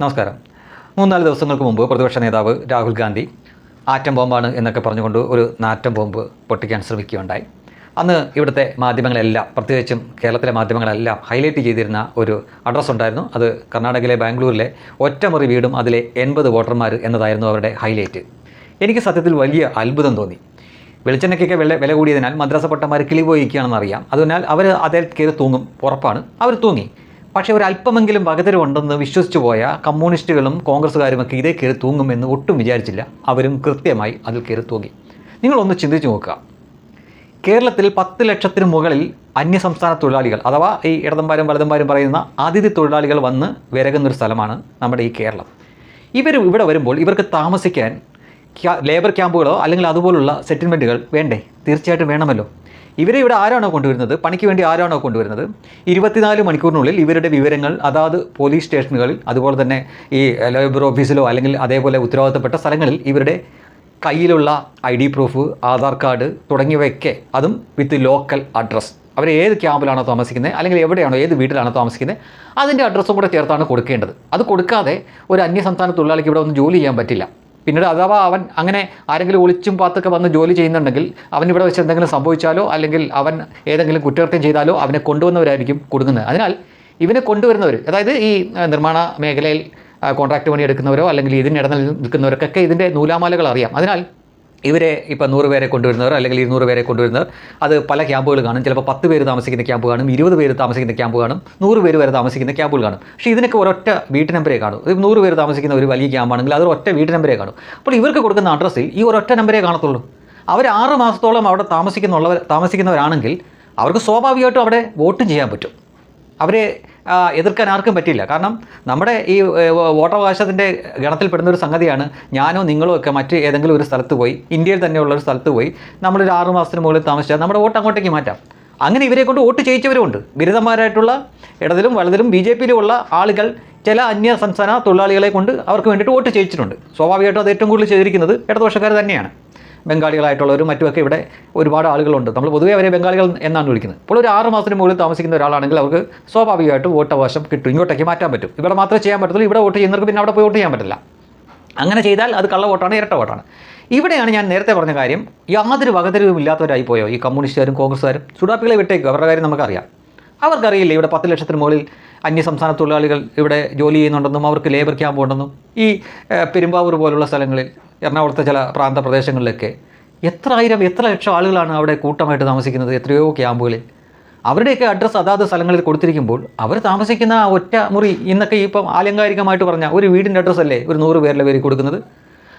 നമസ്കാരം. മൂന്നാൽ ദിവസങ്ങൾക്ക് മുമ്പ് പ്രതിപക്ഷ നേതാവ് രാഹുൽ ഗാന്ധി ആറ്റം ബോംബാണ് എന്നൊക്കെ പറഞ്ഞുകൊണ്ട് ഒരു നാറ്റം ബോംബ് പൊട്ടിക്കാൻ ശ്രമിക്കുകയുണ്ടായി. അന്ന് ഇവിടുത്തെ മാധ്യമങ്ങളെല്ലാം പ്രത്യേകിച്ചും കേരളത്തിലെ മാധ്യമങ്ങളെല്ലാം ഹൈലൈറ്റ് ചെയ്തിരുന്ന ഒരു അഡ്രസ് ഉണ്ടായിരുന്നു. അത് കർണാടകയിലെ ബാംഗ്ലൂരിലെ ഒറ്റമുറി വീടും അതിലെ എൺപത് വോട്ടർമാർ എന്നതായിരുന്നു അവരുടെ ഹൈലൈറ്റ്. എനിക്ക് സത്യത്തിൽ വലിയ അത്ഭുതം തോന്നി. വെളിച്ചെണ്ണയ്ക്കൊക്കെ വില വില കൂടിയതിനാൽ മദ്രാസ പൊട്ടന്മാർ കിളി അതിനാൽ അവർ അതേ കയറി തൂങ്ങും. ഉറപ്പാണ്. അവർ തൂങ്ങി. പക്ഷേ ഒരു അല്പമെങ്കിലും വകതിരുണ്ടെന്ന് വിശ്വസിച്ചു പോയ കമ്മ്യൂണിസ്റ്റുകളും കോൺഗ്രസ്സുകാരുമൊക്കെ ഇതേ കയറി തൂങ്ങുമെന്ന് ഒട്ടും വിചാരിച്ചില്ല. അവരും കൃത്യമായി അതിൽ കയറി തൂങ്ങി. നിങ്ങളൊന്ന് ചിന്തിച്ചു നോക്കുക. കേരളത്തിൽ പത്ത് ലക്ഷത്തിന് മുകളിൽ അന്യസംസ്ഥാന തൊഴിലാളികൾ അഥവാ ഈ ഇടതമ്പാരും വലതമ്പാരും പറയുന്ന അതിഥി തൊഴിലാളികൾ വന്ന് വിരകുന്നൊരു സ്ഥലമാണ് നമ്മുടെ ഈ കേരളം. ഇവർ ഇവിടെ വരുമ്പോൾ ഇവർക്ക് താമസിക്കാൻ ലേബർ ക്യാമ്പുകളോ അല്ലെങ്കിൽ അതുപോലുള്ള സെറ്റിൽമെന്റുകൾ വേണ്ടേ? തീർച്ചയായിട്ടും വേണമല്ലോ. ഇവരെ ഇവിടെ ആരാണോ കൊണ്ടുവരുന്നത്? പണിക്ക് വേണ്ടി ആരാണോ കൊണ്ടുവരുന്നത്? ഇരുപത്തിനാല് മണിക്കൂറിനുള്ളിൽ ഇവരുടെ വിവരങ്ങൾ അതാത് പോലീസ് സ്റ്റേഷനുകളിൽ അതുപോലെ തന്നെ ഈ ലേബർ ഓഫീസിലോ അല്ലെങ്കിൽ അതേപോലെ ഉത്തരവാദിത്തപ്പെട്ട സ്ഥലങ്ങളിൽ ഇവരുടെ കയ്യിലുള്ള I D proof Aadhaar card തുടങ്ങിയവയൊക്കെ അതും വിത്ത് ലോക്കൽ അഡ്രസ്സ് അവർ ഏത് ക്യാമ്പിലാണോ താമസിക്കുന്നത്? അല്ലെങ്കിൽ എവിടെയാണോ ഏത് വീട്ടിലാണോ താമസിക്കുന്നത്? അതിന്റെ അഡ്രസ്സും കൂടെ ചേർത്താണ് കൊടുക്കേണ്ടത്. അത് കൊടുക്കാതെ ഒരു അന്യസംസ്ഥാന തൊഴിലാളിക്ക് ഇവിടെ ഒന്ന് ജോലി ചെയ്യാൻ പറ്റില്ല. പിന്നീട് അഥവാ അവൻ അങ്ങനെ ആരെങ്കിലും ഒളിച്ചും പാത്തൊക്കെ വന്ന് ജോലി ചെയ്യുന്നുണ്ടെങ്കിൽ അവൻ ഇവിടെ വെച്ച് എന്തെങ്കിലും സംഭവിച്ചാലോ അല്ലെങ്കിൽ അവൻ ഏതെങ്കിലും കുറ്റകൃത്യം ചെയ്താലോ അവനെ കൊണ്ടുവന്നവരായിരിക്കും കൊടുക്കുന്നത് അതിനാൽ ഇവനെ കൊണ്ടുവരുന്നവർ അതായത് ഈ നിർമ്മാണ മേഖലയിൽ കോൺട്രാക്ട് പണി എടുക്കുന്നവരോ അല്ലെങ്കിൽ ഇതിനിടയിൽ നിൽക്കുന്നവർക്കൊക്കെ ഇതിന്റെ നൂലാമാലകൾ അറിയാം. അതിനാൽ ഇവരെ ഇപ്പോൾ നൂറ് പേരെ കൊണ്ടുവരുന്നവർ അല്ലെങ്കിൽ ഇരുന്നൂറ് പേരെ കൊണ്ടുവരുന്നവർ അത് പല ക്യാമ്പുകൾ കാണും. ചിലപ്പോൾ പത്ത് പേര് താമസിക്കുന്ന ക്യാമ്പ് കാണും ഇരുപത് പേര് താമസിക്കുന്ന ക്യാമ്പ് കാണും നൂറ് പേര് വരെ താമസിക്കുന്ന ക്യാമ്പുകൾ കാണും. പക്ഷേ ഇതിനൊക്കെ ഒരൊറ്റ വീട്ട് നമ്പരേ കാണും. ഇത് നൂറ് പേര് താമസിക്കുന്ന ഒരു വലിയ ക്യാമ്പാണെങ്കിൽ അത് ഒറ്റ വീട്ട് നമ്പരേ കാണും. അപ്പോൾ ഇവർക്ക് കൊടുക്കുന്ന അഡ്രസ്സിൽ ഈ ഒരൊറ്റ നമ്പരേ കാണത്തുള്ളൂ. അവർ ആറ് മാസത്തോളം അവിടെ താമസിക്കുന്നുള്ളവർ താമസിക്കുന്നവരാണെങ്കിൽ അവർക്ക് സ്വാഭാവികമായിട്ടും അവിടെ വോട്ടും ചെയ്യാൻ പറ്റും. അവരെ എതിർക്കാൻ ആർക്കും പറ്റില്ല കാരണം നമ്മുടെ ഈ വോട്ടവകാശത്തിന്റെ ഗണത്തിൽപ്പെടുന്ന ഒരു സംഗതിയാണ് ഞാനോ നിങ്ങളോ ഒക്കെ മറ്റ് ഏതെങ്കിലും ഒരു സ്ഥലത്ത് പോയി ഇന്ത്യയിൽ തന്നെയുള്ള ഒരു സ്ഥലത്ത് പോയി നമ്മളൊരു ആറ് മാസത്തിന് മുകളിൽ താമസിച്ചാൽ നമ്മുടെ വോട്ട് അങ്ങോട്ടേക്ക് മാറ്റാം. അങ്ങനെ ഇവരെ കൊണ്ട് വോട്ട് ചെയ്യിച്ചവരുമുണ്ട്. ബിരുദന്മാരായിട്ടുള്ള ഇടതിലും വലതിലും ബി ജെ പിയിലുമുള്ള ആളുകൾ ചില അന്യ സംസ്ഥാന തൊഴിലാളികളെ കൊണ്ട് അവർക്ക് വേണ്ടിയിട്ട് വോട്ട് ചെയ്യിച്ചിട്ടുണ്ട്. സ്വാഭാവികമായിട്ടും അത് ഏറ്റവും കൂടുതൽ ചെയ്തിരിക്കുന്നത് ഇടതുപക്ഷക്കാർ തന്നെയാണ്. ബംഗാളികളായിട്ടുള്ളവരും മറ്റുമൊക്കെ ഇവിടെ ഒരുപാട് ആളുകളുണ്ട്. നമ്മൾ പൊതുവേ അവരെ ബംഗാളികൾ എന്നാണ് വിളിക്കുന്നത്. അപ്പോൾ ഒരു ആറ് മാസത്തിന് മുകളിൽ താമസിക്കുന്ന ഒരാളാണെങ്കിൽ അവർക്ക് സ്വാഭാവികമായിട്ടും വോട്ടവകാശം കിട്ടും. ഇങ്ങോട്ടേക്ക് മാറ്റാൻ പറ്റും. ഇവിടെ മാത്രമേ ചെയ്യാൻ പറ്റത്തുള്ളൂ. ഇവിടെ വോട്ട് ചെയ്യുന്നവർക്ക് പിന്നെ അവിടെ പോയി വോട്ട് ചെയ്യാൻ പറ്റില്ല. അങ്ങനെ ചെയ്താൽ അത് കള്ള വോട്ടാണ് ഇരട്ട വോട്ടാണ്. ഇവിടെയാണ് ഞാൻ നേരത്തെ പറഞ്ഞ കാര്യം യാതൊരു വകതിരിവും ഇല്ലാത്തവരായി പോയോ ഈ കമ്മ്യൂണിസ്റ്റുകാരും കോൺഗ്രസ്സുകാരും? ചുടാപ്പികളെ വിട്ടേക്കും? അവരുടെ കാര്യം നമുക്കറിയാം. അവർക്കറിയില്ല ഇവിടെ പത്ത് ലക്ഷത്തിന് മുകളിൽ അന്യസംസ്ഥാന തൊഴിലാളികൾ ഇവിടെ ജോലി ചെയ്യുന്നുണ്ടെന്നും അവർക്ക് ലേബർ ക്യാമ്പ് ഉണ്ടെന്നും ഈ പെരുമ്പാവൂർ പോലുള്ള സ്ഥലങ്ങളിൽ എറണാകുളത്തെ ചില പ്രാന്ത പ്രദേശങ്ങളിലൊക്കെ എത്ര ആയിരം എത്ര ലക്ഷം ആളുകളാണ് അവിടെ കൂട്ടമായിട്ട് താമസിക്കുന്നത്? എത്രയോ ക്യാമ്പുകളിൽ. അവരുടെയൊക്കെ അഡ്രസ്സ് അതാത് സ്ഥലങ്ങളിൽ കൊടുത്തിരിക്കുമ്പോൾ അവർ താമസിക്കുന്ന ഒറ്റ മുറി ഇന്നൊക്കെ ഇപ്പം ആലങ്കാരികമായിട്ട് പറഞ്ഞാൽ ഒരു വീടിന്റെ അഡ്രസ്സ് അല്ലേ? ഒരു നൂറ് പേരിലെ പേര് കൊടുക്കുന്നത്.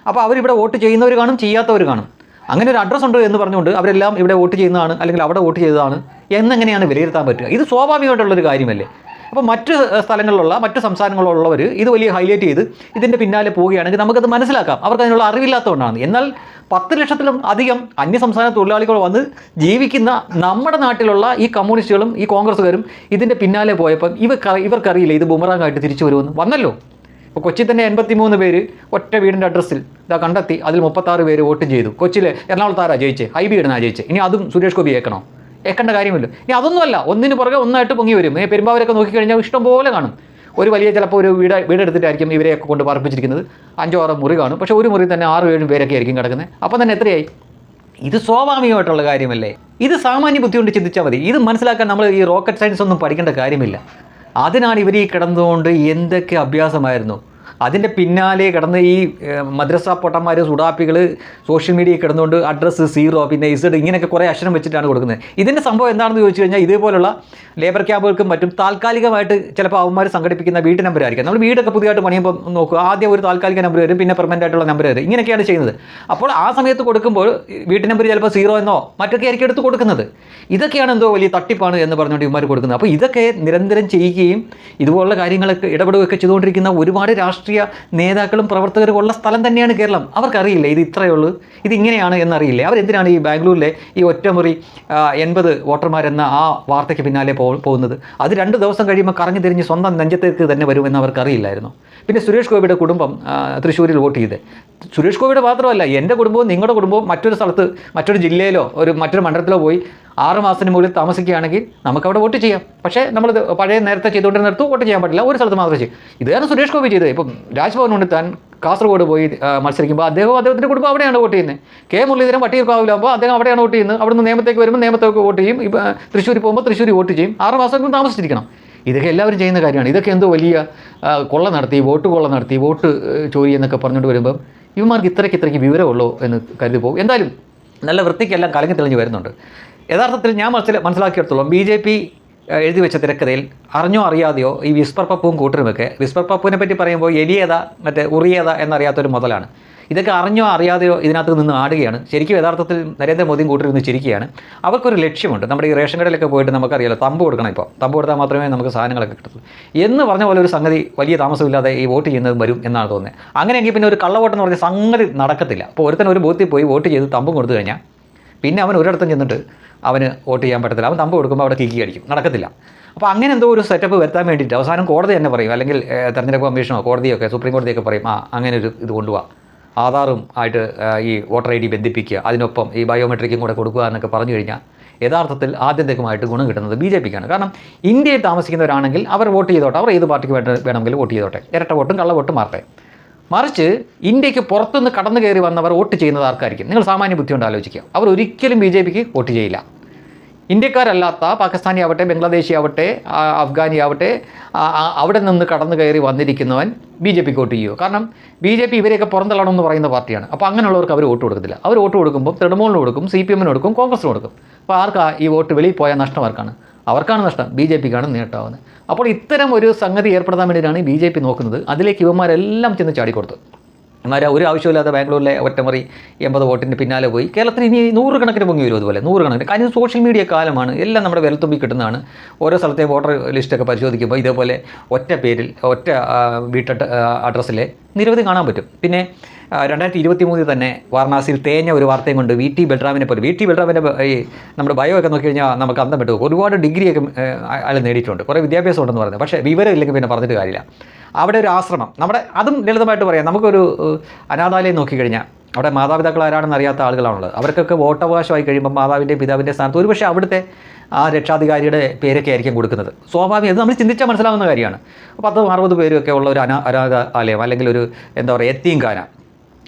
അപ്പോൾ അവരിവിടെ വോട്ട് ചെയ്യുന്നവർ കാണും ചെയ്യാത്തവർ കാണും. അങ്ങനെ ഒരു അഡ്രസ്സ് ഉണ്ട് എന്ന് പറഞ്ഞുകൊണ്ട് അവരെല്ലാം ഇവിടെ വോട്ട് ചെയ്യുന്നതാണ് അല്ലെങ്കിൽ അവിടെ വോട്ട് ചെയ്തതാണ് എന്നെങ്ങനെയാണ് വിലയിരുത്താൻ പറ്റുക? ഇത് സ്വാഭാവികമായിട്ടുള്ളൊരു കാര്യമല്ലേ? അപ്പോൾ മറ്റ് സ്ഥലങ്ങളിലുള്ള മറ്റ് സംസ്ഥാനങ്ങളിലുള്ളവർ ഇത് വലിയ ഹൈലൈറ്റ് ചെയ്ത് ഇതിന്റെ പിന്നാലെ പോവുകയാണെങ്കിൽ നമുക്കത് മനസ്സിലാക്കാം. അവർക്ക് അതിനുള്ള അറിവില്ലാത്തതുകൊണ്ടാണ്. എന്നാൽ പത്ത് ലക്ഷത്തിലും അധികം അന്യസംസ്ഥാന തൊഴിലാളികൾ വന്ന് ജീവിക്കുന്ന നമ്മുടെ നാട്ടിലുള്ള ഈ കമ്മ്യൂണിസ്റ്റുകളും ഈ കോൺഗ്രസ്സുകാരും ഇതിന്റെ പിന്നാലെ പോയപ്പം ഇവർക്ക് ഇവർക്കറിയില്ല ഇത് ബുമറാങ്ങായിട്ട് തിരിച്ചു വരുമെന്ന്? വന്നല്ലോ. ഇപ്പോൾ കൊച്ചി തന്നെ എൺപത്തിമൂന്ന് പേര് ഒറ്റ വീടിന്റെ അഡ്രസ്സിൽ ഇതാ കണ്ടെത്തി അതിൽ മുപ്പത്താറ് പേര് വോട്ടും ചെയ്തു. കൊച്ചിയിലെ എറണാകുളത്താരാ ജയിച്ചേ? ഹൈബി ഇടുന്ന ജയിച്ചേ. ഇനി അതും സുരേഷ് ഗോപി ഏക്കണോ ഏക്കേണ്ട കാര്യമല്ലോ. ഇനി അതൊന്നുമല്ല ഒന്നിന് പുറകെ ഒന്നായിട്ട് പൊങ്ങി വരും. പെരുമ്പാവരൊക്കെ നോക്കിക്കഴിഞ്ഞാൽ ഇഷ്ടംപോലെ കാണും. ഒരു വലിയ ചിലപ്പോൾ ഒരു വീട് വീടെടുത്തിട്ടായിരിക്കും ഇവരെയൊക്കെ കൊണ്ട് പറപ്പിച്ചിരിക്കുന്നത് അഞ്ചോ ആറോ മുറി കാണും. പക്ഷേ ഒരു മുറി തന്നെ ആറ് ഏഴും പേരൊക്കെ ആയിരിക്കും കിടക്കുന്നത്. അപ്പം തന്നെ എത്രയായി? ഇത് സ്വാഭാവികമായിട്ടുള്ള കാര്യമല്ലേ? ഇത് സാമാന്യ ബുദ്ധി കൊണ്ട് ചിന്തിച്ചാൽ മതി. ഇത് മനസ്സിലാക്കാൻ നമ്മൾ ഈ റോക്കറ്റ് സയൻസ് ഒന്നും പഠിക്കേണ്ട കാര്യമില്ല. അതിനാണ് ഇവർ ഈ കിടന്നുകൊണ്ട് എന്തൊക്കെ അഭ്യാസമായിരുന്നു? അതിന്റെ പിന്നാലെ കിടന്ന് ഈ മദ്രസ പൊട്ടന്മാർ സുഡാപ്പികൾ സോഷ്യൽ മീഡിയയിൽ കിടന്നുകൊണ്ട് അഡ്രസ്സ് സീറോ പിന്നെ ഇസഡ് ഇങ്ങനെയൊക്കെ കുറേ അക്ഷരം വെച്ചിട്ടാണ് കൊടുക്കുന്നത്. ഇതിന്റെ സംഭവം എന്താണെന്ന് ചോദിച്ചു കഴിഞ്ഞാൽ ഇതേപോലുള്ള ലേബർ ക്യാമ്പുകൾക്കും മറ്റും താൽക്കാലികമായിട്ട് ചിലപ്പോൾ അവന്മാർ സംഘടിപ്പിക്കുന്ന വീട്ട് നമ്പർ ആയിരിക്കും. നമ്മൾ വീടൊക്കെ പുതിയതായിട്ട് പണിയുമ്പോൾ നോക്കുക ആദ്യം ഒരു താൽക്കാലിക നമ്പർ വരും പിന്നെ പെർമനന്റ് ആയിട്ടുള്ള നമ്പർ വരും. ഇങ്ങനെയൊക്കെയാണ് ചെയ്യുന്നത്. അപ്പോൾ ആ സമയത്ത് കൊടുക്കുമ്പോൾ വീട്ട് നമ്പർ ചിലപ്പോൾ സീറോ എന്നോ മറ്റൊക്കെ ആയിരിക്കും എടുത്ത് കൊടുക്കുന്നത്. ഇതൊക്കെയാണ് എന്തോ വലിയ തട്ടിപ്പാണ് എന്ന് പറഞ്ഞുകൊണ്ട് ഇവന്മാർ കൊടുക്കുന്നത്. അപ്പോൾ ഇതൊക്കെ നിരന്തരം ചെയ്യുകയും ഇതുപോലുള്ള കാര്യങ്ങളൊക്കെ ഇടപെടുകയൊക്കെ ചെയ്തുകൊണ്ടിരിക്കുന്ന ഒരുപാട് രാഷ്ട്രീയ നേതാക്കളും പ്രവർത്തകരും ഉള്ള സ്ഥലം തന്നെയാണ് കേരളം. അവർക്കറിയില്ല ഇത് ഇത്രയേ ഉള്ളൂ? ഇത് ഇങ്ങനെയാണ് എന്നറിയില്ല? അവരെന്തിനാണ് ഈ ബാംഗ്ലൂരിലെ ഈ ഒറ്റമുറി എൺപത് വോട്ടർമാരെന്ന ആ വാർത്തയ്ക്ക് പിന്നാലെ പോകുന്നത്? അത് രണ്ട് ദിവസം കഴിയുമ്പോൾ കറങ്ങി തിരിഞ്ഞ് സ്വന്തം നെഞ്ചത്തേക്ക് തന്നെ വരുമെന്ന് അവർക്കറിയില്ലായിരുന്നു പിന്നെ സുരേഷ് ഗോപിയുടെ കുടുംബം തൃശ്ശൂരിൽ വോട്ട് ചെയ്ത്. സുരേഷ് ഗോപിയുടെ മാത്രമല്ല എന്റെ കുടുംബവും നിങ്ങളുടെ കുടുംബവും മറ്റൊരു സ്ഥലത്ത് മറ്റൊരു ജില്ലയിലോ ഒരു മറ്റൊരു മണ്ഡലത്തിലോ പോയി ആറ് മാസത്തിന് മുകളിൽ താമസിക്കുകയാണെങ്കിൽ നമുക്ക് അവിടെ വോട്ട് ചെയ്യാം. പക്ഷേ നമ്മൾ പഴയ നേരത്തെ ചെയ്തുകൊണ്ടിരുന്നിടത്ത് വോട്ട് ചെയ്യാൻ പറ്റില്ല. ഒരു സ്ഥലത്ത് മാത്രം ചെയ്യും. ഇതാണ് സുരേഷ് ഗോപി ചെയ്തത്. ഇപ്പം രാജ്ഭവൻ കൊണ്ട് താൻ കാസർഗോഡ് പോയി മത്സരിക്കുമ്പോൾ അദ്ദേഹം അദ്ദേഹത്തിന്റെ കുടുംബം അവിടെയാണ് വോട്ട് ചെയ്യുന്നത്. കെ മുരളീധരൻ വട്ടിയൂർക്കാവിലാകുമ്പോൾ അദ്ദേഹം അവിടെയാണ് വോട്ട് ചെയ്യുന്നത്. അവിടുന്ന് നിയമത്തേക്ക് വരുമ്പോൾ നിയമത്തേക്ക് വോട്ട് ചെയ്യും. ഇപ്പം തൃശ്ശൂർ പോകുമ്പോൾ തൃശ്ശൂർ വോട്ട് ചെയ്യും. ആറ് മാസം താമസിച്ചിരിക്കണം. ഇതൊക്കെ എല്ലാവരും ചെയ്യുന്ന കാര്യമാണ്. ഇതൊക്കെ എന്തോ വലിയ കൊള്ള നടത്തി വോട്ട് കൊള്ള നടത്തി വോട്ട് ചോരി എന്നൊക്കെ പറഞ്ഞുകൊണ്ട് വരുമ്പം ഇവന്മാർക്ക് ഇത്രയ്ക്ക് ഇത്രയ്ക്ക് വിവരമുള്ളൂ എന്ന് കരുതി പോകും. എന്തായാലും നല്ല വൃത്തിക്കെല്ലാം കലങ്ങി തെളിഞ്ഞ് വരുന്നുണ്ട്. യഥാർത്ഥത്തിൽ ഞാൻ മനസ്സിൽ മനസ്സിലാക്കിയെടുത്തോളം ബി ജെ പി എഴുതി വെച്ച തിരക്കഥയിൽ അറിഞ്ഞോ അറിയാതെയോ ഈ വിസ്പർ പപ്പും കൂട്ടരുമൊക്കെ വിസ്പർ പപ്പുവിനെ പറ്റി പറയുമ്പോൾ എലിയത മറ്റേ ഉറിയത എന്നറിയാത്തൊരു മുതലാണ്. ഇതൊക്കെ അറിഞ്ഞോ അറിയാതെയോ ഇതിനകത്ത് നിന്ന് ആടുകയാണ്. ശരിക്കും യഥാർത്ഥത്തിൽ നരേന്ദ്രമോദിയും കൂട്ടരുന്ന് ചിരിക്കുകയാണ്. അവർക്കൊരു ലക്ഷ്യമുണ്ട്. നമ്മുടെ ഈ റേഷൻ കടയിലൊക്കെ പോയിട്ട് നമുക്കറിയാലോ തമ്പ് കൊടുക്കണം ഇപ്പോൾ. തമ്പ് കൊടുത്താൽ മാത്രമേ നമുക്ക് സാധനങ്ങളൊക്കെ കിട്ടത്തുള്ളൂ. എന്ന് പറഞ്ഞ പോലെ ഒരു സംഗതി വലിയ താമസമില്ലാതെ ഈ വോട്ട് ചെയ്യുന്നത് വരും എന്നാണ് തോന്നുന്നത്. അങ്ങനെയെങ്കിൽ പിന്നെ ഒരു കള്ളവോട്ടെന്ന് പറഞ്ഞ സംഗതി നടക്കത്തില്ല. അപ്പോൾ ഒരുത്തൻ ഒരു ബൂത്തിൽ പോയി വോട്ട് ചെയ്ത് തമ്പും കൊടുത്തു കഴിഞ്ഞാൽ പിന്നെ അവൻ ഒരിടത്തും ചെന്നിട്ട് അവന് വോട്ട് ചെയ്യാൻ പറ്റത്തില്ല. അവൻ തമ്പ് കൊടുക്കുമ്പോൾ അവിടെ കിക്കി അടിക്കും. നടക്കത്തില്ല. അപ്പോൾ അങ്ങനെ എന്തോ ഒരു സെറ്റപ്പ് വരുത്താൻ വേണ്ടിയിട്ട് അവസാനം കോടതി തന്നെ പറയും. അല്ലെങ്കിൽ തെരഞ്ഞെടുപ്പ് കമ്മീഷനോ കോടതിയൊക്കെ സുപ്രീം കോടതിയൊക്കെ പറയും ആ അങ്ങനെ ഒരു ഇത് കൊണ്ടുപോകാം ആധാറും ആയിട്ട് ഈ വോട്ടർ ഐ ഡി ബന്ധിപ്പിക്കുക. അതിനൊപ്പം ഈ ബയോമെട്രിക്കും കൂടെ കൊടുക്കുക എന്നൊക്കെ പറഞ്ഞു കഴിഞ്ഞാൽ യഥാർത്ഥത്തിൽ ആദ്യത്തേക്കുമായിട്ട് ഗുണം കിട്ടുന്നത് ബി ജെ പിക്കാണ്. കാരണം ഇന്ത്യയിൽ താമസിക്കുന്നവരാണെങ്കിൽ അവർ വോട്ട് ചെയ്തോട്ടെ. അവർ ഏത് പാർട്ടിക്ക് വേണമെങ്കിലും വോട്ട് ചെയ്തോട്ടെ. ഇരട്ട വോട്ടും കള്ള വോട്ടും മാറട്ടെ. മറിച്ച് ഇന്ത്യയ്ക്ക് പുറത്തുനിന്ന് കടന്നു കയറി വന്നവർ വോട്ട് ചെയ്യുന്നത് ആർക്കായിരിക്കും? നിങ്ങൾ സാമാന്യ ബുദ്ധി കൊണ്ട് ആലോചിക്കുക. അവർ ഒരിക്കലും ബി ജെ പിക്ക് വോട്ട് ചെയ്യില്ല. ഇന്ത്യക്കാരല്ലാത്ത പാകിസ്ഥാനി ആവട്ടെ ബംഗ്ലാദേശി ആവട്ടെ അഫ്ഗാനി ആവട്ടെ അവിടെ നിന്ന് കടന്നു കയറി വന്നിരിക്കുന്നവൻ ബി ജെ പിക്ക് വോട്ട് ചെയ്യുമോ കാരണം ബി ജെ പി ഇവരെയൊക്കെ പുറന്തള്ളണമെന്ന് പറയുന്ന പാർട്ടിയാണ്. അപ്പോൾ അങ്ങനെയുള്ളവർക്ക് അവർ വോട്ട് കൊടുക്കത്തില്ല. അവർ വോട്ട് കൊടുക്കുമ്പോൾ തൃണമൂലിന് കൊടുക്കും സി പി എമ്മിന് കൊടുക്കും കോൺഗ്രസിന് കൊടുക്കും. അപ്പോൾ ആർക്കാ ഈ വോട്ട് വെളിയിൽ പോയാൽ നഷ്ടം ആർക്കാണ്? അവർക്കാണ് നഷ്ടം. ബി ജെ പിക്കാണ് നേട്ടമാവുന്നത് അപ്പോൾ ഇത്തരം ഒരു സംഗതി ഏർപ്പെടുത്താൻ വേണ്ടിയിട്ടാണ് ബി ജെ പി നോക്കുന്നത്. അതിലേക്ക് ഇവന്മാരെല്ലാം ചെന്ന് ചാടിക്കൊടുത്തു. എന്നാൽ ഒരു ആവശ്യമില്ലാതെ ബാംഗ്ലൂരിലെ ഒറ്റമറി എൺപത് വോട്ടിന് പിന്നാലെ പോയി. കേരളത്തിൽ ഇനി നൂറുകണക്കിന് പൊങ്ങി വരും അതുപോലെ നൂറുകണക്കിന്. കാര്യം സോഷ്യൽ മീഡിയ കാലമാണ് എല്ലാം നമ്മുടെ വിരൽത്തുമ്പി കിട്ടുന്നതാണ്. ഓരോ സ്ഥലത്തെ വോട്ടർ ലിസ്റ്റൊക്കെ പരിശോധിക്കുമ്പോൾ ഇതേപോലെ ഒറ്റ പേരിൽ ഒറ്റ വീട്ട അഡ്രസ്സിലെ നിരവധി കാണാൻ പറ്റും. പിന്നെ രണ്ടായിരത്തി ഇരുപത്തി മൂന്നിൽ തന്നെ വാരണാസിയിൽ തേഞ്ഞ ഒരു വാർത്തയും കൊണ്ട് വി ടി ബൽറാമിനെ പോലെ വി ടി ബൽറാമിന്റെ ഈ നമ്മുടെ ബയോ ഒക്കെ നോക്കി കഴിഞ്ഞാൽ നമുക്ക് അന്തം പെട്ടു ഒരുപാട് ഡിഗ്രിയൊക്കെ അയാൾ നേടിയിട്ടുണ്ട്. കുറേ വിദ്യാഭ്യാസം ഉണ്ടെന്ന് പറയുന്നത് പക്ഷേ വിവരം ഇല്ലെങ്കിൽ പിന്നെ പറഞ്ഞിട്ട് കാര്യമില്ല. അവിടെ ഒരു ആശ്രമം. നമ്മുടെ അതും ലളിതമായിട്ട് പറയാം. നമുക്കൊരു അനാഥാലയം നോക്കിക്കഴിഞ്ഞാൽ അവിടെ മാതാപിതാക്കൾ ആരാണെന്ന് അറിയാത്ത ആളുകളാണുള്ളത്. അവർക്കൊക്കെ വോട്ടവകാശമായി കഴിയുമ്പോൾ മാതാവിന്റെ പിതാവിന്റെ സ്ഥാനത്ത് ഒരുപക്ഷെ അവിടുത്തെ ആ രക്ഷാധികാരിയുടെ പേരൊക്കെ ആയിരിക്കും കൊടുക്കുന്നത്. സ്വാഭാവികം അത് നമ്മൾ ചിന്തിച്ചാൽ മനസ്സിലാവുന്ന കാര്യമാണ്. പത്ത് അറുപത് ഒക്കെ ഉള്ള ഒരു അനാ അനാഥാലയം അല്ലെങ്കിൽ ഒരു എന്താ പറയുക എത്തീങ്കാന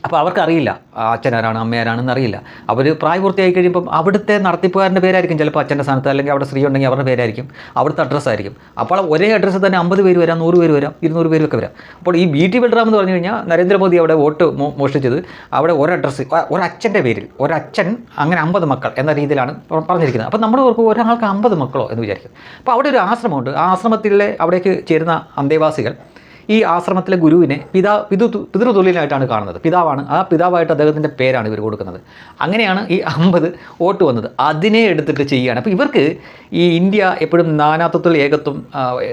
അപ്പോൾ അവർക്കറിയില്ല അച്ഛനാരാണ് അമ്മയാരാണെന്ന് അറിയില്ല. അവർ പ്രായപൂർത്തിയായി കഴിയുമ്പം അവിടുത്തെ നടത്തിപ്പുകാരന്റെ പേരായിരിക്കും ചിലപ്പോൾ അച്ഛന്റെ സ്ഥാനത്ത് അല്ലെങ്കിൽ അവിടെ സ്ത്രീ ഉണ്ടെങ്കിൽ അവരുടെ പേരായിരിക്കും. അവിടുത്തെ അഡ്രസ്സ് ആയിരിക്കും. അപ്പോൾ ഒരേ അഡ്രസ്സിൽ തന്നെ അമ്പത് പേര് വരാം നൂറ് പേര് വരാം ഇരുന്നൂറ് പേരൊക്കെ വരാം. അപ്പോൾ ഈ ബി ടി ബൽറാം എന്ന് പറഞ്ഞു കഴിഞ്ഞാൽ നരേന്ദ്രമോദി അവിടെ വോട്ട് മോഷ്ടിച്ചത് അവിടെ ഒരഡ്രസ്സ് ഒരച്ഛന്റെ പേരിൽ ഒരച്ഛൻ അങ്ങനെ അമ്പത് മക്കൾ എന്ന രീതിയിലാണ് പറഞ്ഞിരിക്കുന്നത്. അപ്പോൾ നമ്മൾ ഓർക്കും ഒരാൾക്ക് അമ്പത് മക്കളോ എന്ന് വിചാരിക്കും. അപ്പോൾ അവിടെ ഒരു ആശ്രമമുണ്ട്. ആ ആശ്രമത്തിലെ അവിടേക്ക് ചേരുന്ന അന്തേവാസികൾ ഈ ആശ്രമത്തിലെ ഗുരുവിനെ പിതാ പിതു പിതൃതുല്യനായിട്ടാണ് കാണുന്നത്. പിതാവാണ്. ആ പിതാവായിട്ട് അദ്ദേഹത്തിന്റെ പേരാണ് ഇവർ കൊടുക്കുന്നത്. അങ്ങനെയാണ് ഈ അമ്പത് വോട്ട് വന്നത്. അതിനെ എടുത്തിട്ട് ചെയ്യുകയാണ്. അപ്പോൾ ഇവർക്ക് ഈ ഇന്ത്യ എപ്പോഴും നാനാത്വത്തിൽ ഏകത്വം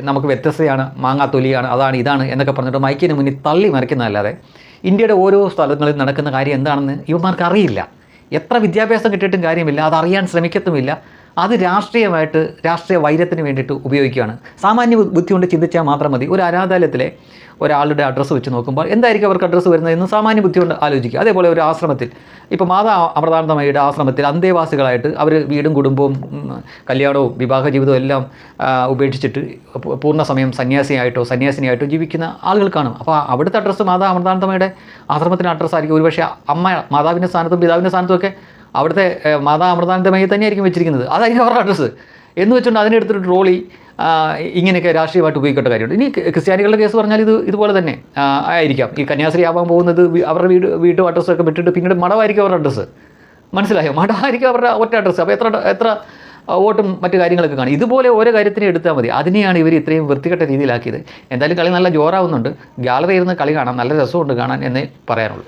നമുക്ക് വ്യത്യസ്തയാണ് മാങ്ങാത്തൊലിയാണ് അതാണ് ഇതാണ് എന്നൊക്കെ പറഞ്ഞിട്ട് മൈക്കിന് മുന്നിൽ തള്ളി മറിക്കുന്നതല്ലാതെ ഇന്ത്യയുടെ ഓരോ സ്ഥലങ്ങളിൽ നടക്കുന്ന കാര്യം എന്താണെന്ന് ഇവന്മാർക്ക് അറിയില്ല. എത്ര വിദ്യാഭ്യാസം കിട്ടിയിട്ടും കാര്യമില്ല. അതറിയാൻ ശ്രമിക്കത്തുമില്ല. അത് രാഷ്ട്രീയമായിട്ട് രാഷ്ട്രീയ വൈരത്തിന് വേണ്ടിയിട്ട് ഉപയോഗിക്കുകയാണ്. സാമാന്യ ബുദ്ധി കൊണ്ട് ചിന്തിച്ചാൽ മാത്രം മതി. ഒരു അനാഥാലയത്തിലെ ഒരാളുടെ അഡ്രസ്സ് വെച്ച് നോക്കുമ്പോൾ എന്തായിരിക്കും അവർക്ക് അഡ്രസ്സ് വരുന്നതെന്ന് സാമാന്യ ബുദ്ധി കൊണ്ട് ആലോചിക്കുക. അതേപോലെ ഒരു ആശ്രമത്തിൽ. ഇപ്പോൾ മാതാ അമൃതാനന്ദമയുടെ ആശ്രമത്തിൽ അന്തേവാസികളായിട്ട് അവർ വീടും കുടുംബവും കല്യാണവും വിവാഹ ജീവിതവും എല്ലാം ഉപേക്ഷിച്ചിട്ട് പൂർണ സമയം സന്യാസിയായിട്ടോ സന്യാസിനിയായിട്ടോ ജീവിക്കുന്ന ആളുകൾ കാണും. അപ്പോൾ അവിടുത്തെ അഡ്രസ്സ് മാതാ അമൃതാനന്ദമയുടെ ആശ്രമത്തിന്റെ അഡ്രസ്സായിരിക്കും ഒരുപക്ഷെ അമ്മ മാതാവിന്റെ സ്ഥാനത്തും പിതാവിന്റെ സ്ഥാനത്തും ഒക്കെ അവിടുത്തെ മാതാ മാതാ അമൃതാനന്ദമയി തന്നെയായിരിക്കും വെച്ചിരിക്കുന്നത്. അതായിരിക്കും അവരുടെ അഡ്രസ്സ് എന്ന് വെച്ചുകൊണ്ട് അതിനെടുത്തൊരു ട്രോളി ഇങ്ങനെയൊക്കെ രാഷ്ട്രീയമായിട്ട് ഉപയോഗിക്കേണ്ട കാര്യമുണ്ട്. ഇനി ക്രിസ്ത്യാനികളുടെ കേസ് പറഞ്ഞാൽ ഇത് ഇതുപോലെ തന്നെ ആയിരിക്കാം. ഈ കന്യാസ്ത്രീ ആവാൻ പോകുന്നത് അവരുടെ വീട് വീട്ടും അഡ്രസ്സൊക്കെ വിട്ടിട്ട് പിന്നീട് മടവായിരിക്കും അവരുടെ അഡ്രസ്സ് മനസ്സിലായോ? മടവായിരിക്കും അവരുടെ ഒറ്റ അഡ്രസ്സ് അപ്പോൾ എത്ര എത്ര വോട്ടും മറ്റു കാര്യങ്ങളൊക്കെ കാണും. ഇതുപോലെ ഓരോ കാര്യത്തിനെ എടുത്താൽ മതി. അതിനെയാണ് ഇവർ ഇത്രയും വൃത്തികെട്ട രീതിയിലാക്കിയത്. എന്തായാലും കളി നല്ല ജോറാവുന്നുണ്ട്. ഗാലറി ഇരുന്ന് കളി കാണാം. നല്ല രസമുണ്ട് കാണാൻ എന്നേ പറയാനുള്ളൂ.